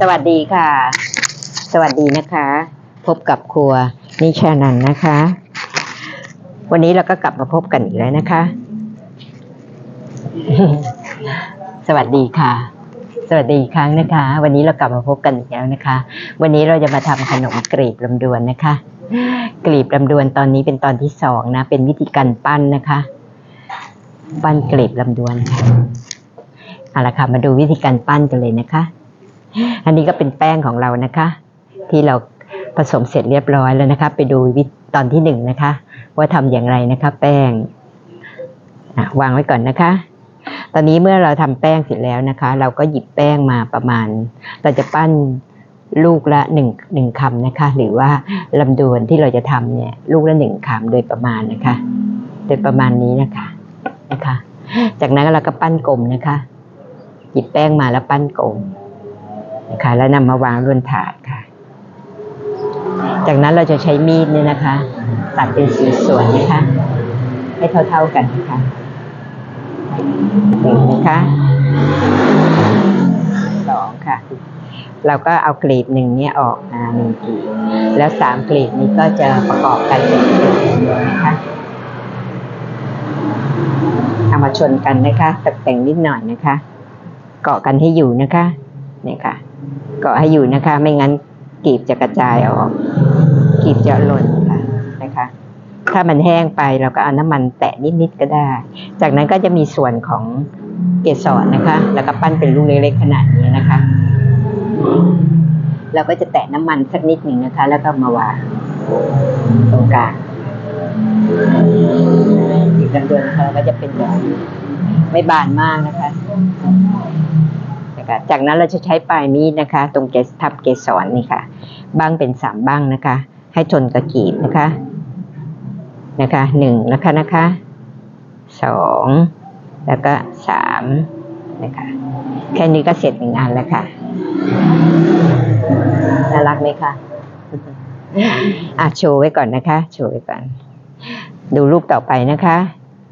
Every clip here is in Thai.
สวัสดีค่ะ สวัสดีนะคะ พบกับครัวนิชานันนะคะ วันนี้เราก็กลับมาพบกันอีกแล้วนะคะ สวัสดีค่ะ สวัสดีอีกครั้งนะคะ วันนี้เรากลับมาพบกันอีกแล้วนะคะ วันนี้เราจะมาทำขนมกรีบลำดวนนะคะ กรีบลำดวนตอนนี้เป็นตอนที่สองนะ เป็นวิธีการปั้นนะคะ ปั้นกรีบลำดวนค่ะเอาละค่ะมาดูวิธีการปั้นกันเลยนะคะ อันนี้ก็เป็นแป้งของเรานะคะ ที่เราผสมเสร็จเรียบร้อยแล้วนะคะ ไปดูวิธีตอนที่หนึ่งนะคะ ว่าทำอย่างไรนะคะ แป้งวางไว้ก่อนนะคะ ตอนนี้เมื่อเราทำแป้งเสร็จแล้วนะคะ เราก็หยิบแป้งมาประมาณ เราจะปั้นลูกละหนึ่งหนึ่งคำนะคะ หรือว่าลำดวนที่เราจะทำเนี่ยลูกละหนึ่งคำโดยประมาณนะคะ โดยประมาณนี้นะคะนะคะ จากนั้นเราก็ปั้นกลมนะคะ หยิบแป้งมาแล้วปั้นกลม นะคะแล้วนำมาวางบนถาดค่ะ จากนั้นเราจะใช้มีดเนี่ยนะคะ ตัดเป็นสีส่วนนะคะ ให้เท่าๆกันนะคะหนึ่งนะคะสองค่ะ เราก็เอากลีบหนึ่งเนี่ยออกมาหนึ่งกลีบแล้วสามกลีบนี้ก็จะประกอบกันเป็นกลีบเดียวนะคะเอามาชนกันนะคะตกแต่งนิดหน่อยนะคะ เกาะกันให้อยู่นะคะนี่ค่ะ เกาะให้อยู่นะคะ ไม่งั้นกลีบจะกระจายออกกลีบจะหล่นค่ะนะคะ ถ้ามันแห้งไปเราก็เอาน้ำมันแตะนิดๆก็ได้ จากนั้นก็จะมีส่วนของเกสรนะคะ แล้วก็ปั้นเป็นลูกเล็กๆขนาดนี้นะคะ เราก็จะแตะน้ำมันสักนิดหนึ่งนะคะ แล้วก็มาวางตรงกลางอีกลำดวนนะคะก็จะเป็นแบบไม่บานมากนะคะ จากนั้นเราจะใช้ปลายมีดนะคะ ตรงเกสทับเกสรนี่ค่ะ บ้างเป็นสามบ้างนะคะ ให้ชนกระกีบนะคะ นะคะหนึ่งนะคะนะคะสองแล้วก็สามนะคะแค่นี้ก็เสร็จหนึ่งอันแล้วค่ะน่ารักไหมคะอะโชว์ไว้ก่อนนะคะ โชว์ไว้ก่อน ดูรูปต่อไปนะคะ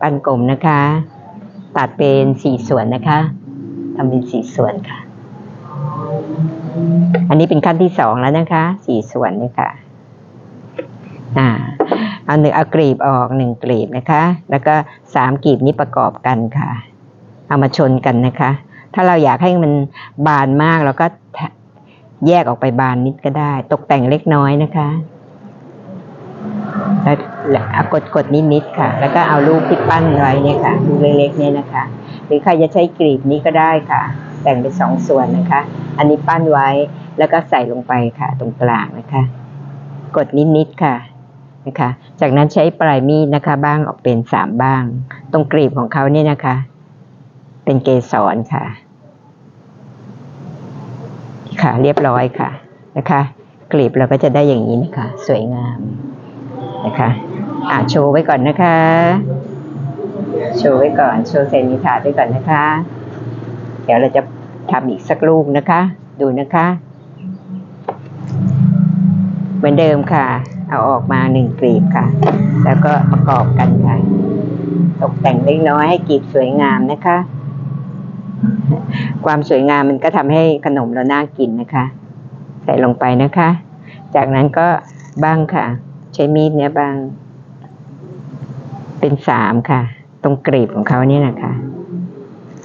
ปันกลมนะคะ ตัดเป็นสี่ส่วนนะคะ ทำเป็นสี่ส่วนค่ะ อันนี้เป็นขั้นที่สองแล้วนะคะสี่ส่วนนี่ค่ะอ่าเอาหนึ่งเอากลีบออกหนึ่งกลีบนะคะ แล้วก็สามกลีบนี้ประกอบกันค่ะ เอามาชนกันนะคะ ถ้าเราอยากให้มันบานมากเราก็แยกออกไปบานนิดก็ได้ ตกแต่งเล็กน้อยนะคะแล้วกดกดนิดนิดๆค่ะ แล้วก็เอาลูกที่ปั้นไว้เนี่ยค่ะลูกเล็กๆเนี่ยนะคะ หรือใครจะใช้กลีบนี้ก็ได้ค่ะ แบ่งเป็นสองส่วนนะคะ อันนี้ปั้นไว้แล้วก็ใส่ลงไปค่ะ ตรงกลางนะคะ กดนิดๆค่ะนะคะ จากนั้นใช้ปลายมีดนะคะ บ้างออกเป็นสามบ้าง ตรงกลีบของเขาเนี่ยนะคะ เป็นเกสรค่ะ ค่ะ เรียบร้อยค่ะนะคะ กลีบเราก็จะได้อย่างนี้นะคะ สวยงามนะคะอ่าโชว์ไว้ก่อนนะคะ โชว์ไว้ก่อน โชว์เซนิถาไว้ก่อนนะคะ เดี๋ยวเราจะทำอีกสักลูกนะคะ ดูนะคะ เหมือนเดิมค่ะ เอาออกมาหนึ่งกลีบค่ะ แล้วก็ประกอบกันค่ะ ตกแต่งเล็กน้อยให้กลีบสวยงามนะคะ ความสวยงามมันก็ทำให้ขนมเราน่ากินนะคะ ใส่ลงไปนะคะ จากนั้นก็บ้างค่ะ ใช้มีดเนี้ยบ้างเป็นสามค่ะ รงกรีบของเขาเนี่ยนะคะ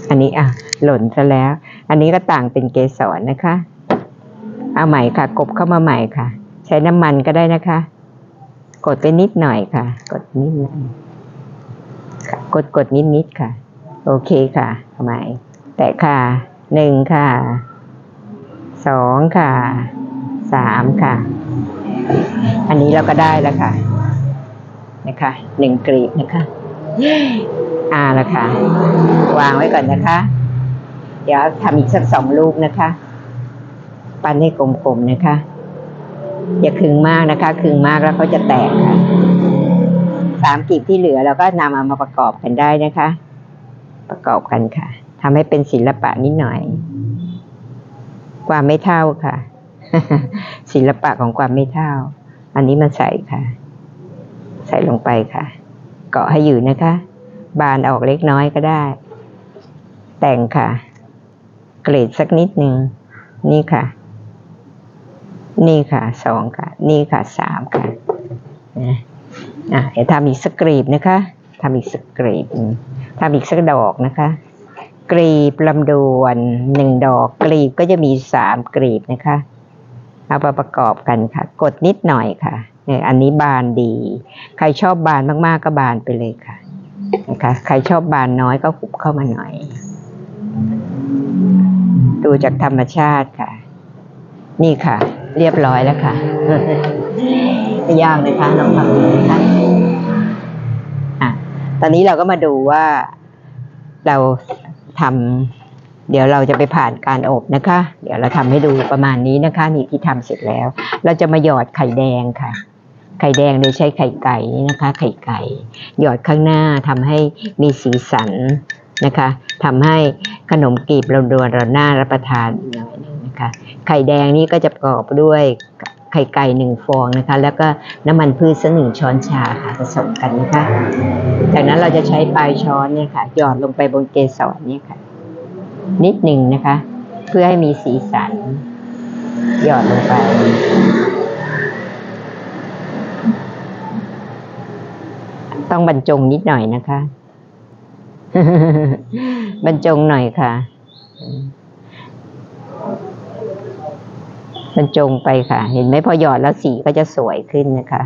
อันนี้อะหล่นซะแล้ว อันนี้ก็ต่างเป็นเกสรนะคะ เอาใหม่ค่ะ กบเข้ามาใหม่ค่ะ ใช้น้ำมันก็ได้นะคะ กดไปนิดหน่อยค่ะ กดนิดหน่อยกดกดนิดนิดๆค่ะ โอเคค่ะเอาใหม่ แตะค่ะหนึ่งค่ะสองค่ะสามค่ะ อันนี้เราก็ได้แล้วค่ะ นะคะหนึ่งกรีบนะคะ อ่าละค่ะ วางไว้ก่อนนะคะ เดี๋ยวทำอีกสักสองลูกนะคะ ปั้นให้กลมๆนะคะ อย่าคึงมากนะคะ คึงมากแล้วเขาจะแตกค่ะสามกลีบที่เหลือเราก็นำเอามาประกอบกันได้นะคะ ประกอบกันค่ะทำให้เป็นศิลปะนิดหน่อย ความไม่เท่าค่ะ ศิลปะของความไม่เท่า อันนี้มาใส่ค่ะ ใส่ลงไปค่ะ เกาะให้อยู่นะคะ บานออกเล็กน้อยก็ได้ แต่งค่ะ เกรดสักนิดหนึ่งนี่ค่ะ นี่ค่ะสองค่ะ นี่ค่ะสามค่ะนะอะเดี๋ยวทำอีกสักกรีบนะคะทำอีกสักกรีบทำอีกสักดอกนะคะ กรีบลำดวนหนึ่งดอกกรีบก็จะมีสามกรีบนะคะ เอามาประกอบกันค่ะ กดนิดหน่อยค่ะ เนี่ยอันนี้บานดี ใครชอบบานมากๆก็บานไปเลยค่ะนะคะใครชอบบานน้อยก็หุบเข้ามาหน่อย ดูจากธรรมชาติค่ะ นี่ค่ะ เรียบร้อยแล้วค่ะไม่ยากนะคะน้องทำดูนะคะอะ ตอนนี้เราก็มาดูว่าเราทำเดี๋ยวเราจะไปผ่านการอบนะคะ เดี๋ยวเราทำให้ดูประมาณนี้นะคะ นี่ที่ทำเสร็จแล้ว เราจะมาหยอดไข่แดงค่ะ ไข่แดงโดยใช้ไข่ไก่นี่นะคะ ไข่ไก่ หยอดข้างหน้าทำให้มีสีสันนะคะทำให้ขนมกรีบเราดวนเราหน้ารับประทานอีกหน่อยหนึงนะคะไข่แดงนี่ก็จะประกอบด้วยไข่ไก่หนึ่งฟองนะคะ แล้วก็น้ำมันพืชสักหนึ่งช้อนชาค่ะผสมกันนะคะ จากนั้นเราจะใช้ปลายช้อนเนี่ยค่ะหยอดลงไปบนเกสรเนี่ยค่ะ นิดหนึ่งนะคะ เพื่อให้มีสีสัน หยอดลงไป ต้องบรรจงนิดหน่อยนะคะ บรรจงหน่อยค่ะ บรรจงไปค่ะ เห็นไหมพอหยอดแล้วสีก็จะสวยขึ้นนะคะ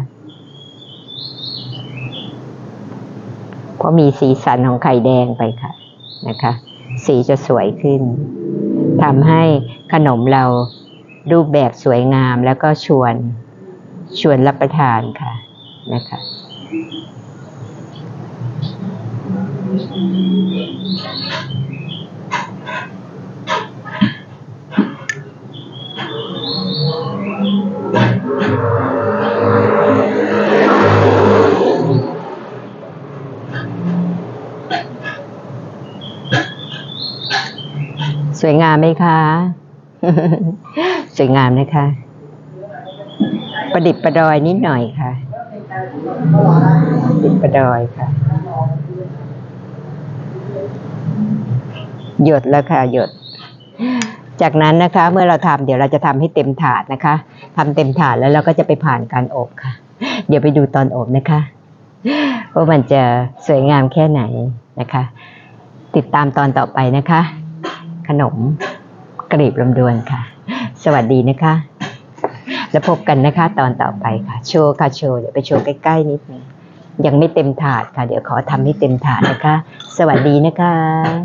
เพราะมีสีสันของไข่แดงไปค่ะนะคะ สีจะสวยขึ้นทำให้ขนมเรารูปแบบสวยงามแล้วก็ชวนชวนรับประทานค่ะนะคะ สวยงามไหมคะ สวยงามนะคะ ประดิษฐ์ประดอยนิดหน่อยค่ะ ประดิษฐ์ประดอยค่ะ หยดแล้วค่ะหยด จากนั้นนะคะ เมื่อเราทำเดี๋ยวเราจะทำให้เต็มถาดนะคะทำเต็มถาดแล้วเราก็จะไปผ่านการอบค่ะ เดี๋ยวไปดูตอนอบนะคะว่ามันจะสวยงามแค่ไหนนะคะ ติดตามตอนต่อไปนะคะ ขนมกรีบลำดวนค่ะ สวัสดีนะคะ แล้วพบกันนะคะ ตอนต่อไปค่ะ โชว์ค่ะโชว์เดี๋ยวไปโชว์ใกล้ๆนิดนึงยังไม่เต็มถาดค่ะ เดี๋ยวขอทำให้เต็มถาดนะคะ สวัสดีนะคะ